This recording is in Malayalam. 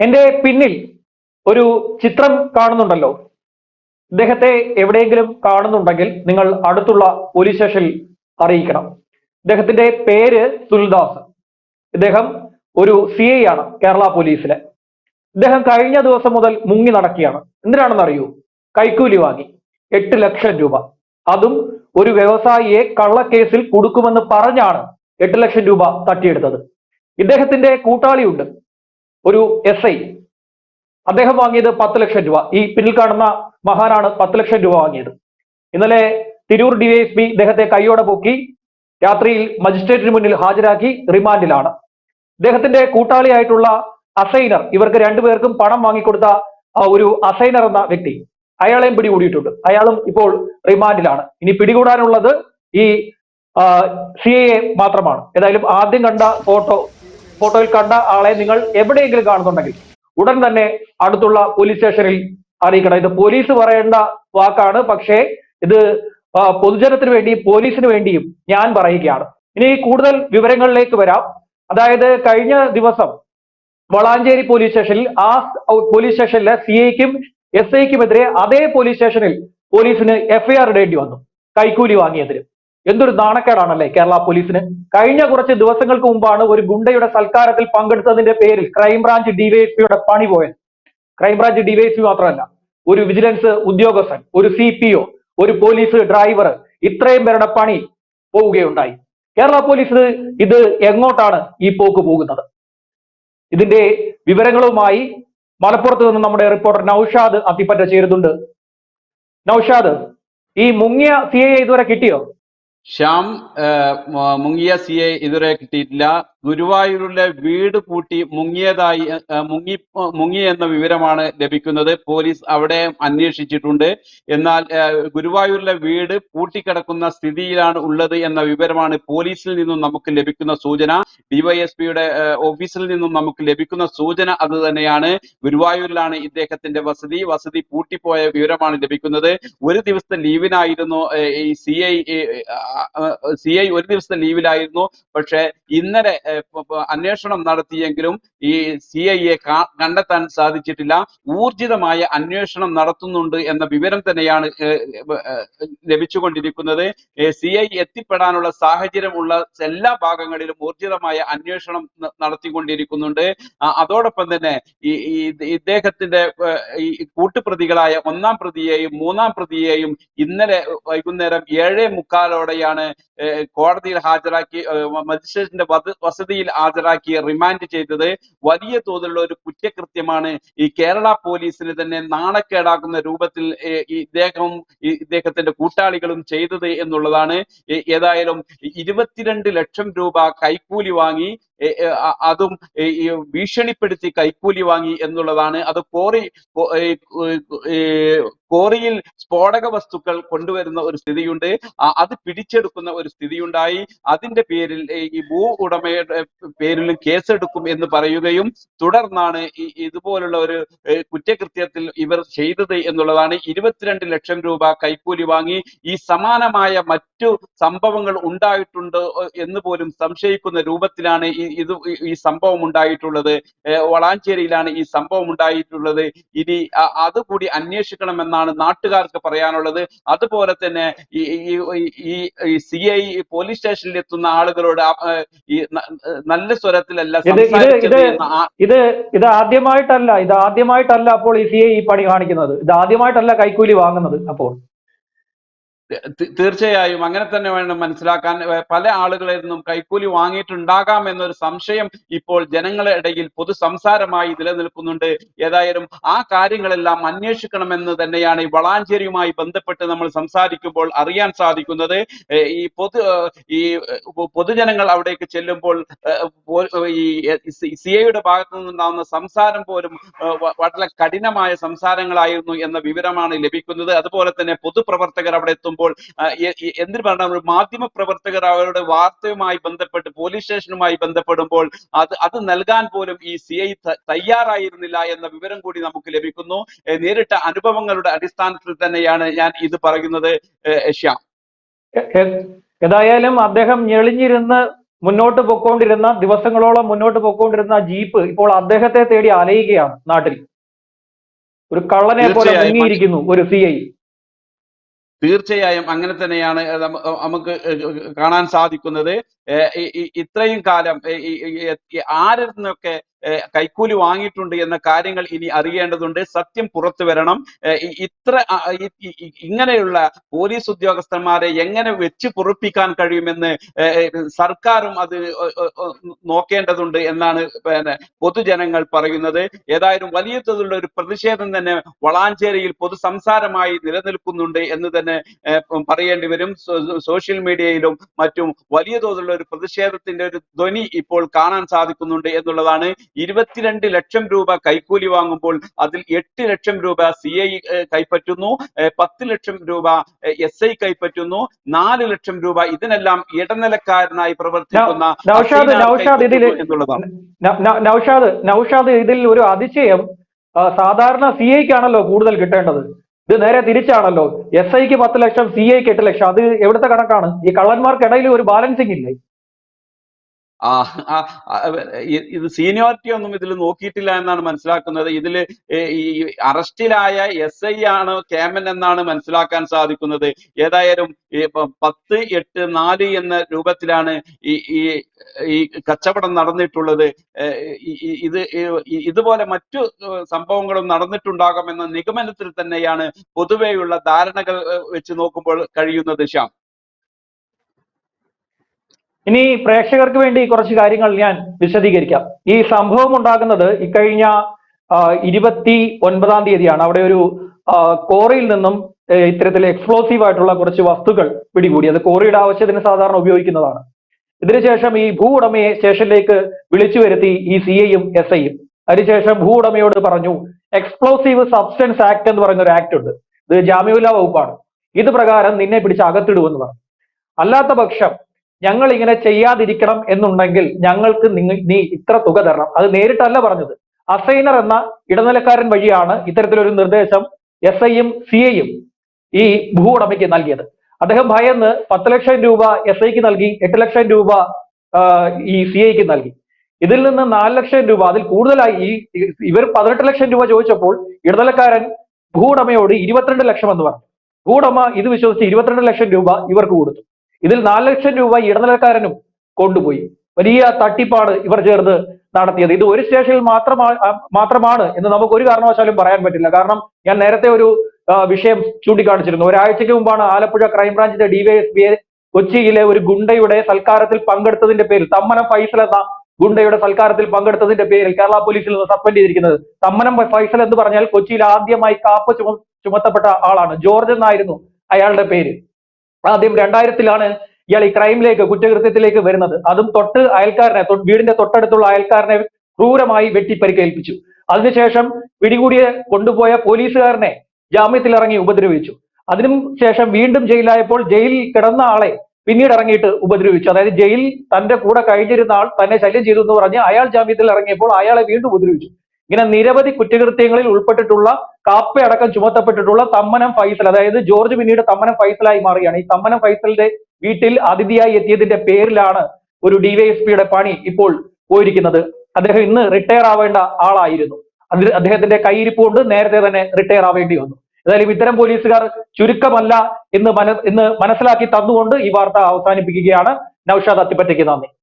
എന്റെ പിന്നിൽ ഒരു ചിത്രം കാണുന്നുണ്ടല്ലോ. ഇദ്ദേഹത്തെ എവിടെയെങ്കിലും കാണുന്നുണ്ടെങ്കിൽ നിങ്ങൾ അടുത്തുള്ള പോലീസ് സ്റ്റേഷനിൽ അറിയിക്കണം. ഇദ്ദേഹത്തിന്റെ പേര് സുൽദാസ്. ഇദ്ദേഹം ഒരു സി ഐ ആണ് കേരള പോലീസിലെ ഇദ്ദേഹം കഴിഞ്ഞ ദിവസം മുതൽ മുങ്ങി നടക്കുകയാണ്. എന്തിനാണെന്ന് അറിയൂ? കൈക്കൂലി വാങ്ങി. എട്ട് ലക്ഷം രൂപ. അതും ഒരു വ്യവസായിയെ കള്ളക്കേസിൽ കൊടുക്കുമെന്ന് പറഞ്ഞാണ് എട്ട് ലക്ഷം രൂപ തട്ടിയെടുത്തത്. ഇദ്ദേഹത്തിന്റെ കൂട്ടാളിയുണ്ട്. ഒരു എസ് ഐ. അദ്ദേഹം വാങ്ങിയത് പത്ത് ലക്ഷം രൂപ. ഈ പിന്നിൽ കാണുന്ന മഹാനാണ് പത്ത് ലക്ഷം രൂപ വാങ്ങിയത്. ഇന്നലെ തിരൂർ ഡിവൈഎസ്പി ഇദ്ദേഹത്തെ കൈയോടെ പൊക്കി രാത്രിയിൽ മജിസ്ട്രേറ്റിന് മുന്നിൽ ഹാജരാക്കി റിമാൻഡിലാണ്. ഇദ്ദേഹത്തിന്റെ കൂട്ടാളിയായിട്ടുള്ള അസൈനർ ഇവർക്ക് രണ്ടുപേർക്കും പണം വാങ്ങിക്കൊടുത്ത ഒരു അസൈനർ എന്ന വ്യക്തി അയാളെയും പിടികൂടിയിട്ടുണ്ട്. അയാളും ഇപ്പോൾ റിമാൻഡിലാണ്. ഇനി പിടികൂടാനുള്ളത് ഈ സി മാത്രമാണ്. ഏതായാലും ആദ്യം കണ്ട ഫോട്ടോ ഫോട്ടോയിൽ കണ്ട ആളെ നിങ്ങൾ എവിടെയെങ്കിലും കാണുന്നുണ്ടെങ്കിൽ ഉടൻ തന്നെ അടുത്തുള്ള പോലീസ് സ്റ്റേഷനിൽ അറിയിക്കണം. ഇത് പോലീസ് പറയേണ്ട വാക്കാണ്. പക്ഷേ ഇത് പൊതുജനത്തിന് വേണ്ടി പോലീസിന് വേണ്ടിയും ഞാൻ പറയുകയാണ്. ഇനി കൂടുതൽ വിവരങ്ങളിലേക്ക് വരാം. അതായത് കഴിഞ്ഞ ദിവസം വളാഞ്ചേരി പോലീസ് സ്റ്റേഷനിൽ ആ പോലീസ് സ്റ്റേഷനിലെ സി ഐക്കും എസ് ഐക്കുമെതിരെ അതേ പോലീസ് സ്റ്റേഷനിൽ പോലീസിന് എഫ്ഐആർ ഇടേണ്ടി വന്നു. കൈക്കൂലി വാങ്ങിയതിന്. എന്തൊരു നാണക്കേടാണല്ലേ കേരള പോലീസിന്? കഴിഞ്ഞ കുറച്ച് ദിവസങ്ങൾക്ക് മുമ്പാണ് ഒരു ഗുണ്ടയുടെ സൽക്കാരത്തിൽ പങ്കെടുത്തതിന്റെ പേരിൽ ക്രൈംബ്രാഞ്ച് ഡിവൈഎസ്പിയുടെ പണി പോയത്. ക്രൈംബ്രാഞ്ച് ഡിവൈഎസ്പി മാത്രമല്ല ഒരു വിജിലൻസ് ഉദ്യോഗസ്ഥൻ ഒരു സി ഒരു പോലീസ് ഡ്രൈവർ ഇത്രയും പേരുടെ പണി പോവുകയുണ്ടായി. കേരള പോലീസ് ഇത് എങ്ങോട്ടാണ് ഈ പോക്ക് പോകുന്നത്? ഇതിന്റെ വിവരങ്ങളുമായി മലപ്പുറത്ത് നിന്ന് നമ്മുടെ റിപ്പോർട്ടർ നൌഷാദ് അത്തിപ്പറ്റ ചേരുന്നുണ്ട്. നൌഷാദ് ഈ മുങ്ങിയ സി ഇതുവരെ കിട്ടിയോ? ശ്യാം മുങ്ങിയ സി എ ഇതുവരെ കിട്ടിയിട്ടില്ല. ഗുരുവായൂരിലെ വീട് പൂട്ടി മുങ്ങിയതായി മുങ്ങി മുങ്ങി എന്ന വിവരമാണ് ലഭിക്കുന്നത്. പോലീസ് അവിടെ അന്വേഷിച്ചിട്ടുണ്ട്. എന്നാൽ ഗുരുവായൂരിലെ വീട് പൂട്ടിക്കിടക്കുന്ന സ്ഥിതിയിലാണ് ഉള്ളത് എന്ന വിവരമാണ് പോലീസിൽ നിന്നും നമുക്ക് ലഭിക്കുന്ന സൂചന. ഡിവൈഎസ്പിയുടെ ഓഫീസിൽ നിന്നും നമുക്ക് ലഭിക്കുന്ന സൂചന അത് തന്നെയാണ്. ഗുരുവായൂരിലാണ് ഇദ്ദേഹത്തിന്റെ വസതി. വസതി പൂട്ടിപ്പോയ വിവരമാണ് ലഭിക്കുന്നത്. ഒരു ദിവസത്തെ ലീവിനായിരുന്നു ഈ സി സി ഐ ഒരു ദിവസത്തെ ലീവിലായിരുന്നു. പക്ഷെ ഇന്നലെ അന്വേഷണം നടത്തിയെങ്കിലും ഈ സി ഐയെ കണ്ടെത്താൻ സാധിച്ചിട്ടില്ല. ഊർജിതമായ അന്വേഷണം നടത്തുന്നുണ്ട് എന്ന വിവരം തന്നെയാണ് ലഭിച്ചുകൊണ്ടിരിക്കുന്നത്. സി ഐ എത്തിപ്പെടാനുള്ള സാഹചര്യമുള്ള എല്ലാ ഭാഗങ്ങളിലും ഊർജിതമായ അന്വേഷണം നടത്തിക്കൊണ്ടിരിക്കുന്നുണ്ട്. അതോടൊപ്പം തന്നെ ഈ ഇദ്ദേഹത്തിന്റെ ഈ കൂട്ടുപ്രതികളായ ഒന്നാം പ്രതിയെയും മൂന്നാം പ്രതിയെയും ഇന്നലെ വൈകുന്നേരം ഏഴേ മുക്കാലോടെയാണ് ഏഹ്, കോടതിയിൽ ഹാജരാക്കി മജിസ്ട്രേറ്റിന്റെ വസതിയിൽ ഹാജരാക്കി റിമാൻഡ് ചെയ്തത്. വലിയ തോതിലുള്ള ഒരു കുറ്റകൃത്യമാണ് ഈ കേരള പോലീസിന് തന്നെ നാണക്കേടാക്കുന്ന രൂപത്തിൽ ഇദ്ദേഹവും ഇദ്ദേഹത്തിന്റെ കൂട്ടാളികളും ചെയ്തത് എന്നുള്ളതാണ്. ഏതായാലും ഇരുപത്തിരണ്ട് ലക്ഷം രൂപ കൈക്കൂലി വാങ്ങി അതും ഭീഷണിപ്പെടുത്തി കൈക്കൂലി വാങ്ങി എന്നുള്ളതാണ്. അത് കോറി കോറിയിൽ സ്ഫോടക വസ്തുക്കൾ കൊണ്ടുവരുന്ന ഒരു സ്ഥിതിയുണ്ട്. അത് പിടിച്ചെടുക്കുന്ന ഒരു സ്ഥിതിയുണ്ടായി. അതിന്റെ പേരിൽ ഈ ഭൂ ഉടമയുടെ പേരിലും കേസെടുക്കും എന്ന് പറയുകയും തുടർന്നാണ് ഇതുപോലുള്ള ഒരു കുറ്റകൃത്യത്തിൽ ഇവർ ചെയ്തത് എന്നുള്ളതാണ്. ഇരുപത്തിരണ്ട് ലക്ഷം രൂപ കൈക്കൂലി വാങ്ങി. ഈ സമാനമായ മറ്റു സംഭവങ്ങൾ ഉണ്ടായിട്ടുണ്ട് എന്ന് പോലും സംശയിക്കുന്ന രൂപത്തിലാണ് ഇത് ഈ- സംഭവം ഉണ്ടായിട്ടുള്ളത്. വളാഞ്ചേരിയിലാണ് ഈ സംഭവം ഉണ്ടായിട്ടുള്ളത്. ഇനി അതുകൂടി അതുകൂടി അന്വേഷിക്കണമെന്നാണ് നാട്ടുകാർക്ക് പറയാനുള്ളത്. അതുപോലെ തന്നെ ഈ സി ഐ പോലീസ് സ്റ്റേഷനിൽ എത്തുന്ന ആളുകളോട് ഈ നല്ല സ്വരത്തിലല്ല ഇത് ഇത് ആദ്യമായിട്ടല്ല ഇത് ആദ്യമായിട്ടല്ല അപ്പോൾ ഈ സി ഐ ഈ പണി കാണിക്കുന്നത്. ഇത് ആദ്യമായിട്ടല്ല കൈക്കൂലി വാങ്ങുന്നത് അപ്പോൾ. തീർച്ചയായും അങ്ങനെ തന്നെ വേണം മനസ്സിലാക്കാൻ. പല ആളുകളിൽ നിന്നും കൈക്കൂലി വാങ്ങിയിട്ടുണ്ടാകാം എന്നൊരു സംശയം ഇപ്പോൾ ജനങ്ങളുടെ ഇടയിൽ പൊതു സംസാരമായി നിലനിൽക്കുന്നുണ്ട്. ഏതായാലും ആ കാര്യങ്ങളെല്ലാം അന്വേഷിക്കണമെന്ന് തന്നെയാണ് ഈ വളാഞ്ചേരിയുമായി ബന്ധപ്പെട്ട് നമ്മൾ സംസാരിക്കുമ്പോൾ അറിയാൻ സാധിക്കുന്നത്. ഈ പൊതു ഈ പൊതുജനങ്ങൾ അവിടേക്ക് ചെല്ലുമ്പോൾ ഈ സി ഐയുടെ ഭാഗത്തു നിന്നുണ്ടാകുന്ന സംസാരം പോലും വളരെ കഠിനമായ സംസാരങ്ങളായിരുന്നു എന്ന വിവരമാണ് ലഭിക്കുന്നത്. അതുപോലെ തന്നെ പൊതുപ്രവർത്തകർ അവിടെ എത്തുമ്പോൾ ആ, എന്തിനു പറഞ്ഞാൽ ഒരു മാധ്യമ പ്രവർത്തകർ അവരുടെ വാർത്തയുമായി ബന്ധപ്പെട്ട് പോലീസ് സ്റ്റേഷനുമായി ബന്ധപ്പെടുമ്പോൾ അത് അത് നൽകാൻ പോലും ഈ സി ഐ തയ്യാറായിരുന്നില്ല എന്ന വിവരം കൂടി നമുക്ക് ലഭിക്കുന്നു. നേരിട്ട അനുഭവങ്ങളുടെ അടിസ്ഥാനത്തിൽ തന്നെയാണ് ഞാൻ ഇത് പറയുന്നത്. ശ്യാം ഏതായാലും അദ്ദേഹം ഞെളിഞ്ഞിരുന്ന് മുന്നോട്ട് പൊക്കോണ്ടിരുന്ന ദിവസങ്ങളോളം മുന്നോട്ട് പൊക്കോണ്ടിരുന്ന ജീപ്പ് ഇപ്പോൾ അദ്ദേഹത്തെ തേടി അലയുകയാണ് നാട്ടിൽ. ഒരു കള്ളനെ പോലെ. മുങ്ങിയിരിക്കുന്നു ഒരു സി ഐ. തീർച്ചയായും അങ്ങനെ തന്നെയാണ് നമുക്ക് കാണാൻ സാധിക്കുന്നത്. ഇത്രയും കാലം ആരിൽ നിന്നൊക്കെ കൈക്കൂലി വാങ്ങിയിട്ടുണ്ട് എന്ന കാര്യങ്ങൾ ഇനി അറിയേണ്ടതുണ്ട്. സത്യം പുറത്തു വരണം. ഇത്ര ഇങ്ങനെയുള്ള പോലീസ് ഉദ്യോഗസ്ഥന്മാരെ എങ്ങനെ വെച്ച് പൊറുപ്പിക്കാൻ കഴിയുമെന്ന് സർക്കാരും അത് നോക്കേണ്ടതുണ്ട് എന്നാണ് പൊതുജനങ്ങൾ പറയുന്നത്. ഏതായാലും വലിയ തോതിലുള്ള ഒരു പ്രതിഷേധം തന്നെ വളാഞ്ചേരിയിൽ പൊതുസംസാരമായി നിലനിൽക്കുന്നുണ്ട് എന്ന് തന്നെ പറയേണ്ടി വരും. സോഷ്യൽ മീഡിയയിലും മറ്റും വലിയ തോതിലുള്ള ഒരു പ്രതിഷേധത്തിന്റെ ഒരു ധ്വനി ഇപ്പോൾ കാണാൻ സാധിക്കുന്നുണ്ട് എന്നുള്ളതാണ് ഇരുപത്തിരണ്ട് ലക്ഷം രൂപ കൈക്കൂലി വാങ്ങുമ്പോൾ അതിൽ എട്ട് ലക്ഷം രൂപ സി ഐ കൈപ്പറ്റുന്നു. പത്ത് ലക്ഷം രൂപ എസ് ഐ കൈപ്പറ്റുന്നു. നാല് ലക്ഷം രൂപ ഇതിനെല്ലാം ഇടനിലക്കാരനായി പ്രവർത്തിക്കുന്ന നൗഷാദ് നൗഷാദ് ഇതിൽ ഒരു അതിശയം സാധാരണ സി ഐക്കാണല്ലോ കൂടുതൽ കിട്ടേണ്ടത്. ഇത് നേരെ തിരിച്ചാണല്ലോ. എസ് ഐക്ക് പത്ത് ലക്ഷം സി ഐക്ക് എട്ട് ലക്ഷം. അത് എവിടുത്തെ കണക്കാണ്? ഈ കള്ളന്മാർക്കിടയിൽ ഒരു ബാലൻസിങ് ഇല്ലേ? ആ ഇത് സീനിയോറിറ്റി ഒന്നും ഇതിൽ നോക്കിയിട്ടില്ല എന്നാണ് മനസ്സിലാക്കുന്നത്. ഇതിൽ ഈ അറസ്റ്റിലായ എസ് ഐ ആണ് കേമൻ എന്നാണ് മനസ്സിലാക്കാൻ സാധിക്കുന്നത്. ഏതായാലും പത്ത് എട്ട് നാല് എന്ന രൂപത്തിലാണ് ഈ ഈ ഈ കച്ചവടം നടന്നിട്ടുള്ളത്. ഇത് ഇതുപോലെ മറ്റു സംഭവങ്ങളും നടന്നിട്ടുണ്ടാകുമെന്ന നിഗമനത്തിൽ തന്നെയാണ് പൊതുവെയുള്ള ധാരണകൾ വെച്ച് നോക്കുമ്പോൾ കഴിയുന്നത് ശ്യാം. ഇനി പ്രേക്ഷകർക്ക് വേണ്ടി കുറച്ച് കാര്യങ്ങൾ ഞാൻ വിശദീകരിക്കാം. ഈ സംഭവം ഉണ്ടാകുന്നത് ഇക്കഴിഞ്ഞ ഇരുപത്തി ഒൻപതാം തീയതിയാണ്. അവിടെ ഒരു കോറിയിൽ നിന്നും ഇത്തരത്തിൽ എക്സ്പ്ലോസീവ് ആയിട്ടുള്ള കുറച്ച് വസ്തുക്കൾ പിടികൂടി. അത് കോറിയുടെ ആവശ്യത്തിന് സാധാരണ ഉപയോഗിക്കുന്നതാണ്. ഇതിനുശേഷം ഈ ഭൂ ഉടമയെ സ്റ്റേഷനിലേക്ക് വിളിച്ചു വരുത്തി ഈ സി ഐയും എസ് ഐയും അതിനുശേഷം ഭൂ ഉടമയോട് പറഞ്ഞു എക്സ്പ്ലോസീവ് സബ്സ്റ്റൻസ് ആക്ട് എന്ന് പറയുന്ന ഒരു ആക്ട് ഉണ്ട്. ഇത് ജാമ്യമില്ലാ വകുപ്പാണ്. ഇത് പ്രകാരം നിന്നെ പിടിച്ച് അകത്തിടുമെന്ന് പറഞ്ഞു. അല്ലാത്ത പക്ഷം ഞങ്ങൾ ഇങ്ങനെ ചെയ്യാതിരിക്കണം എന്നുണ്ടെങ്കിൽ ഞങ്ങൾക്ക് നിങ്ങൾ നീ ഇത്ര തുക തരണം. അത് നേരിട്ടല്ല പറഞ്ഞത്. അസൈനർ എന്ന ഇടനിലക്കാരൻ വഴിയാണ് ഇത്തരത്തിലൊരു നിർദ്ദേശം എസ് ഐയും സി ഐയും ഈ ഭൂ ഉടമയ്ക്ക് നൽകിയത്. അദ്ദേഹം ഭയന്ന് പത്ത് ലക്ഷം രൂപ എസ് ഐക്ക് നൽകി എട്ട് ലക്ഷം രൂപ ഈ സി ഐക്ക് നൽകി. ഇതിൽ നിന്ന് നാല് ലക്ഷം രൂപ അതിൽ കൂടുതലായി ഈ ഇവർ പതിനെട്ട് ലക്ഷം രൂപ ചോദിച്ചപ്പോൾ ഇടനിലക്കാരൻ ഭൂ ഉടമയോട് ഇരുപത്തിരണ്ട് ലക്ഷം എന്ന് പറഞ്ഞു. ഭൂ ഉടമ ഇത് വിശ്വസിച്ച് ഇരുപത്തിരണ്ട് ലക്ഷം രൂപ ഇവർക്ക് കൊടുത്തു. ഇതിൽ നാല് ലക്ഷം രൂപ ഇടനിലക്കാരനും കൊണ്ടുപോയി. വലിയ തട്ടിപ്പാണ് ഇവർ ചേർന്ന് നടത്തിയത്. ഇത് ഒരു സ്റ്റേഷനിൽ മാത്രമാണ് മാത്രമാണ് എന്ന് നമുക്ക് ഒരു കാരണവശാലും പറയാൻ പറ്റില്ല. കാരണം ഞാൻ നേരത്തെ ഒരു വിഷയം ചൂണ്ടിക്കാണിച്ചിരുന്നു. ഒരാഴ്ചയ്ക്ക് മുമ്പാണ് ആലപ്പുഴ ക്രൈംബ്രാഞ്ചിന്റെ ഡിവൈഎസ്പിയെ കൊച്ചിയിലെ ഒരു ഗുണ്ടയുടെ സൽക്കാരത്തിൽ പങ്കെടുത്തതിന്റെ പേരിൽ തമ്മനം ഫൈസൽ എന്ന ഗുണ്ടയുടെ സൽക്കാരത്തിൽ പങ്കെടുത്തതിന്റെ പേരിൽ കേരള പോലീസിൽ നിന്ന് സസ്പെൻഡ് ചെയ്തിരിക്കുന്നത്. തമ്മനം ഫൈസൽ എന്ന് പറഞ്ഞാൽ കൊച്ചിയിൽ ആദ്യമായി കാപ്പ് ചുമ ചുമത്തപ്പെട്ട ആളാണ്. ജോർജ് എന്നായിരുന്നു അയാളുടെ പേര്. ആദ്യം രണ്ടായിരത്തിലാണ് ഇയാൾ ഈ ക്രൈമിലേക്ക് കുറ്റകൃത്യത്തിലേക്ക് വരുന്നത്. അതും തൊട്ട് അയൽക്കാരനെ വീടിന്റെ തൊട്ടടുത്തുള്ള അയൽക്കാരനെ ക്രൂരമായി വെട്ടിപ്പരിക്കേൽപ്പിച്ചു. അതിനുശേഷം പിടികൂടിയ കൊണ്ടുപോയ പോലീസുകാരനെ ജാമ്യത്തിൽ ഇറങ്ങി ഉപദ്രവിച്ചു. അതിനും ശേഷം വീണ്ടും ജയിലായപ്പോൾ ജയിലിൽ കിടന്ന ആളെ പിന്നീട് ഇറങ്ങിയിട്ട് ഉപദ്രവിച്ചു. അതായത് ജയിൽ തന്റെ കൂടെ കഴിഞ്ഞിരുന്ന ആൾ തന്നെ ശല്യം ചെയ്തു എന്ന് പറഞ്ഞ് അയാൾ ജാമ്യത്തിൽ ഇറങ്ങിയപ്പോൾ അയാളെ വീണ്ടും ഉപദ്രവിച്ചു. ഇങ്ങനെ നിരവധി കുറ്റകൃത്യങ്ങളിൽ ഉൾപ്പെട്ടിട്ടുള്ള കാപ്പ അടക്കം ചുമത്തപ്പെട്ടിട്ടുള്ള തമ്മനം ഫൈസൽ അതായത് ജോർജ് പിന്നീട് തമ്മനം ഫൈസലായി മാറുകയാണ്. ഈ തമ്മനം ഫൈസലിന്റെ വീട്ടിൽ അതിഥിയായി എത്തിയതിന്റെ പേരിലാണ് ഒരു ഡിവൈഎസ്പിയുടെ പണി ഇപ്പോൾ പോയിരിക്കുന്നത്. അദ്ദേഹം ഇന്ന് റിട്ടയർ ആവേണ്ട ആളായിരുന്നു. അദ്ദേഹത്തിന്റെ കയ്യിരിപ്പ് കൊണ്ട് നേരത്തെ തന്നെ റിട്ടയർ ആവേണ്ടി വന്നു. ഏതായാലും ഇത്തരം പോലീസുകാർ ചുരുക്കമല്ല എന്ന് മന എന്ന് മനസ്സിലാക്കി തന്നുകൊണ്ട് ഈ വാർത്ത അവസാനിപ്പിക്കുകയാണ്. നൌഷാദ് അത്തിപ്പറ്റയ്ക്ക് നന്ദി.